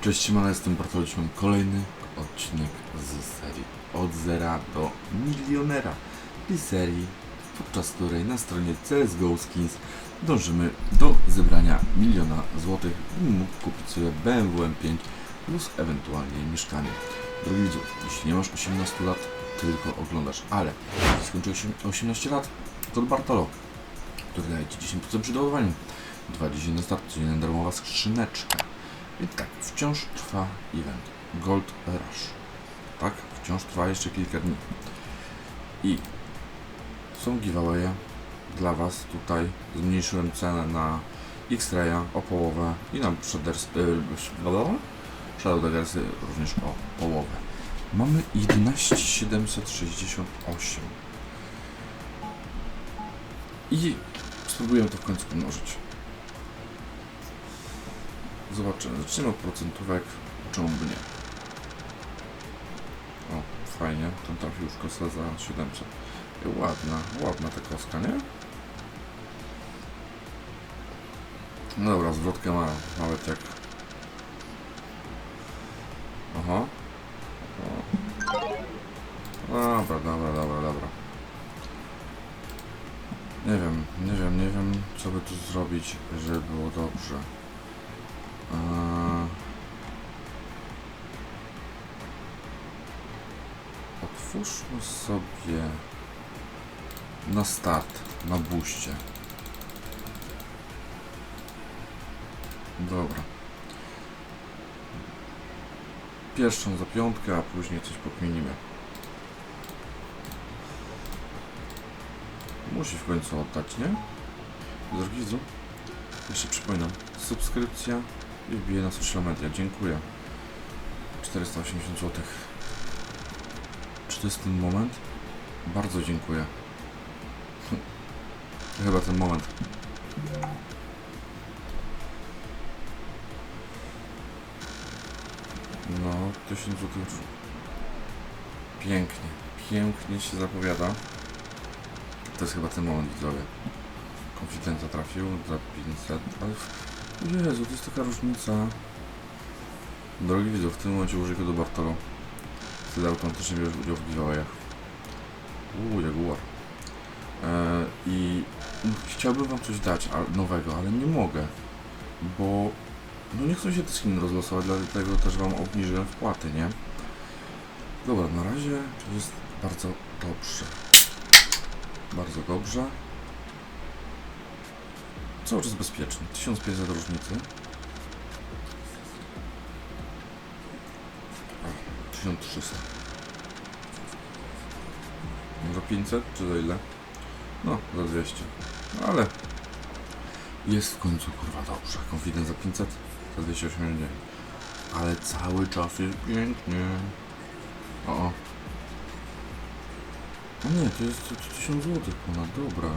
Cześć, siemano, jestem Bartolomeusz, mam kolejny odcinek z serii Od zera do milionera i serii, podczas której na stronie CSGO Skins dążymy do zebrania miliona złotych, bym mógł kupić sobie BMW M5 plus ewentualnie mieszkanie. Drogi widzu, jeśli nie masz 18 lat, tylko oglądasz, ale jeśli skończyłeś 18 lat, to Bartolo, który daje Ci 10% przy doładowaniu, 20 na start, codzienna darmowa skrzyneczka. I tak, wciąż trwa event Gold Rush. Tak, wciąż trwa jeszcze kilka dni. I są giveawaye dla Was tutaj. Zmniejszyłem cenę na X-Raya o połowę i na Shaders, e, Shadow Daggersy również o połowę. Mamy 11768 i spróbuję to w końcu pomnożyć. Zobaczymy. Zaczniemy od procentówek. Czemu by nie? O, fajnie. Ten trafił już kosę za 700. I ładna, ładna ta koska, nie? No dobra, zwrotkę ma nawet jak... Aha. O. Dobra, dobra, dobra, dobra. Nie wiem, nie wiem, nie wiem, co by tu zrobić, żeby było dobrze. Eee, Otwórzmy sobie na start, na buście. Dobra. Pierwszą za piątkę, a później coś pokminimy. Musi w końcu oddać, nie? Drogi widzu, jeszcze przypominam, subskrypcja i wbiję na social media. Dziękuję. 480 zł. Czy to jest ten moment? Bardzo dziękuję. Chyba ten moment. No, 1000 zł. Pięknie, pięknie się zapowiada. To jest chyba ten moment, widzowie. Konfidenta trafił za 500, ale Jezu, to jest taka różnica. Drogi widzów, w tym momencie użyj go do Bartolo. Wtedy automatycznie bierzesz udział w giveawayach. Uuu, Jaguar. E, I chciałbym wam coś dać a, nowego, ale nie mogę. Bo no nie chcę się tych skin rozlosować, dlatego też wam obniżyłem wpłaty, nie? Dobra, na razie jest bardzo dobrze. Bardzo dobrze. Cały czas bezpieczny. 1500 różnicy. O, 1300. Za 500 czy za ile? No, za 200. No, ale jest w końcu kurwa dobrze. Confident za 500, za 280. Ale cały czas jest pięknie. O, o. O nie, to jest to 1000 zł ponad, dobra.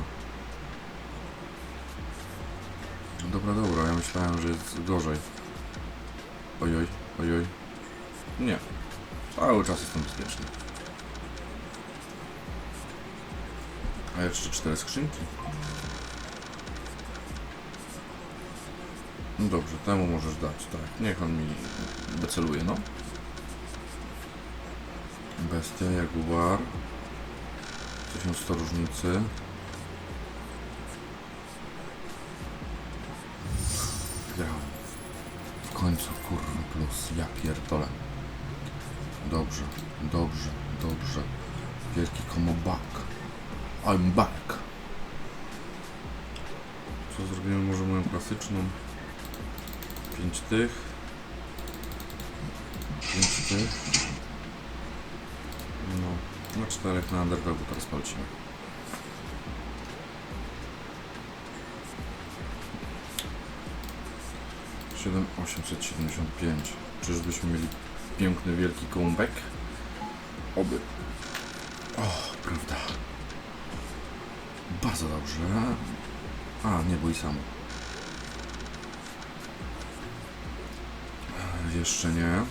Dobra, dobra, ja myślałem, że jest gorzej. Ojoj, ojoj. Nie. Cały czas jestem bezpieczny. A jeszcze cztery skrzynki. No dobrze, temu możesz dać, tak. Niech on mi beceluje, no. Bestia, Jaguar. 1100 różnicy. Jezus, ja pierdolę. Dobrze, dobrze, dobrze. Wielki komobak. I'm back. Co zrobimy może moją klasyczną? Pięć tych. Pięć tych. No, na czterech na underdogu teraz palcimy. 7875. Czyżbyśmy mieli piękny, wielki comeback? Oby. O, prawda. Bardzo dobrze. A, nie, bo i samo. Jeszcze nie.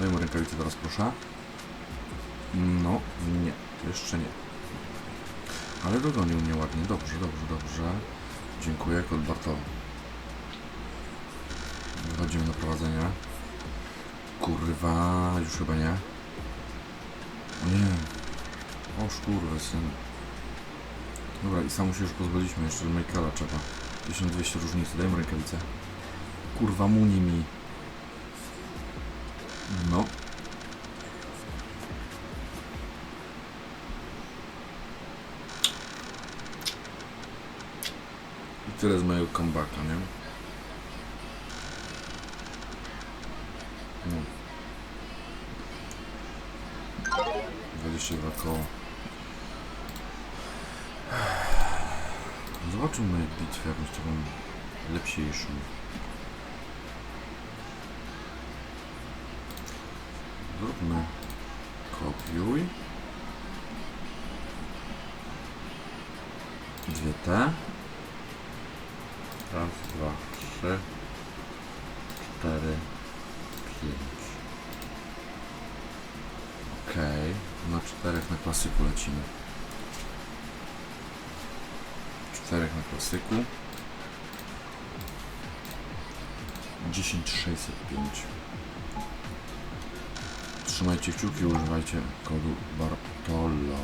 Daj mu rękawice teraz, proszę. No, nie. Jeszcze nie. Ale dogonił mnie ładnie. Dobrze, dobrze, dobrze. Dziękuję, Kolbartowi wchodzimy na prowadzenie. Kurwa, już chyba nie. O nie. O szkurwy syn. Dobra, i sam się już pozbyliśmy, jeszcze Michaela trzeba. 1200 różnicy, dajmy rękawicę. Kurwa, muni mi. No. I tyle z mojego comebacka, nie? No. 22 koło. Zobaczymy bitwę jakąś taką lepsiejszą. Zróbmy kopiuj. Dwie te. Raz, dwa, trzy, cztery, czterech na klasyku lecimy. Czterech na klasyku. 10605. Trzymajcie kciuki, używajcie kodu Bartolo.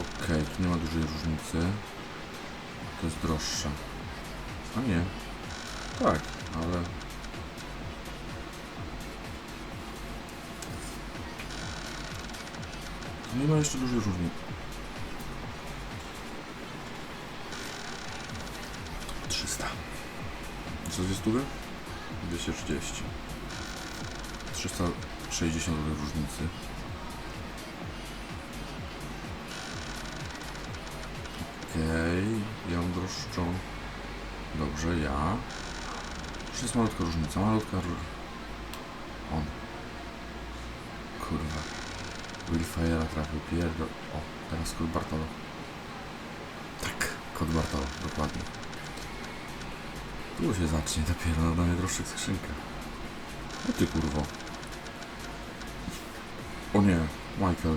Okej, tu nie ma dużej różnicy. To jest droższe. A nie. Tak, ale... nie ma jeszcze dużej różnicy. 300. Co dwie stówy? 230. 360 do różnicy. Okej, ja mam droższą. Dobrze, ja. Już jest malutka różnica, malutka róż... On. Kurwa. Willfire'a trafił, pierdol... O, teraz kod Bartolo. Tak, kod Bartolo, dokładnie. Tu się zacznie dopiero na najdroższych skrzynkach. O ty kurwo. O nie, Michael.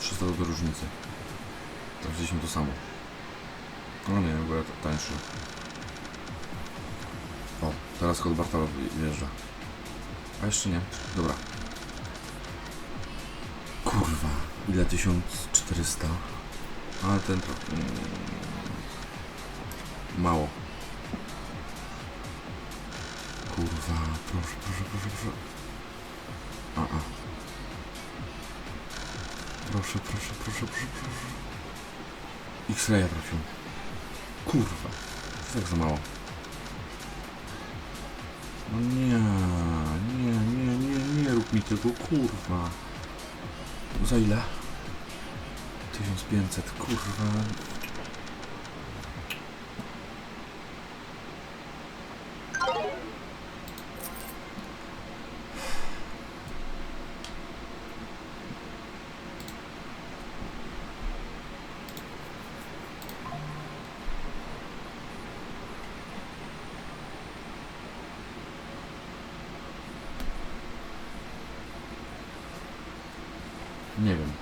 300 do różnicy. Trafiliśmy to samo. No nie, bo ja to tańszy. O, teraz kod Bartala wjeżdża. A jeszcze nie. Dobra. Ile 1400? Ale ten to... Mm, mało. Kurwa, proszę, proszę, proszę, proszę. A, a. Proszę, proszę, proszę, proszę, proszę. X-raya trafił. Kurwa. Tak za mało. No nie, nie, nie, nie, nie rób mi tego, kurwa. Za ile? 1500, kurwa. Nie wiem.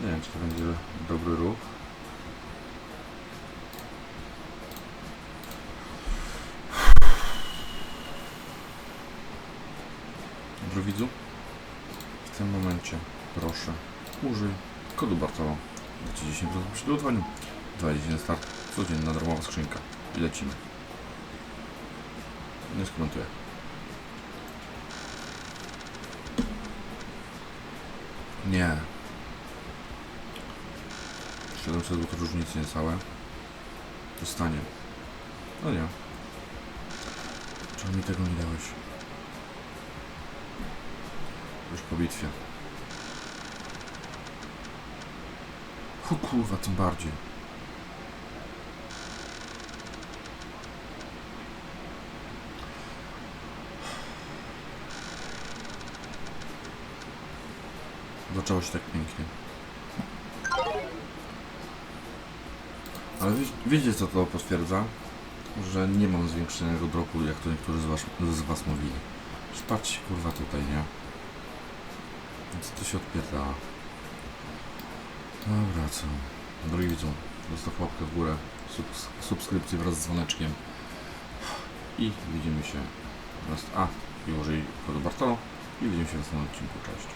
Nie wiem, czy to będzie dobry ruch. Dobrze widzu? W tym momencie proszę użyj kodu Bartolo. Macie 10% przy lutowaniu. 20 start. Codzienna darmowa skrzynka. I lecimy. Nie skomentuję. Nie. 700 zł różnicy niecałe. Dostanie. No nie. Czemu mi tego nie dałeś? Już po bitwie. O kurwa, tym bardziej. Zaczęło się tak pięknie. Ale wie, wiecie co to potwierdza? Że nie mam zwiększonego dropu, jak to niektórzy z was, z was mówili. Patrzcie kurwa tutaj, nie? Więc to się odpierdala. Dobra, co? Drogi widzą, zostaw łapkę w górę, subs subskrypcję wraz z dzwoneczkiem. I widzimy się. Raz, a, i użyj kodu Bartolo. I widzimy się w następnym odcinku. Cześć.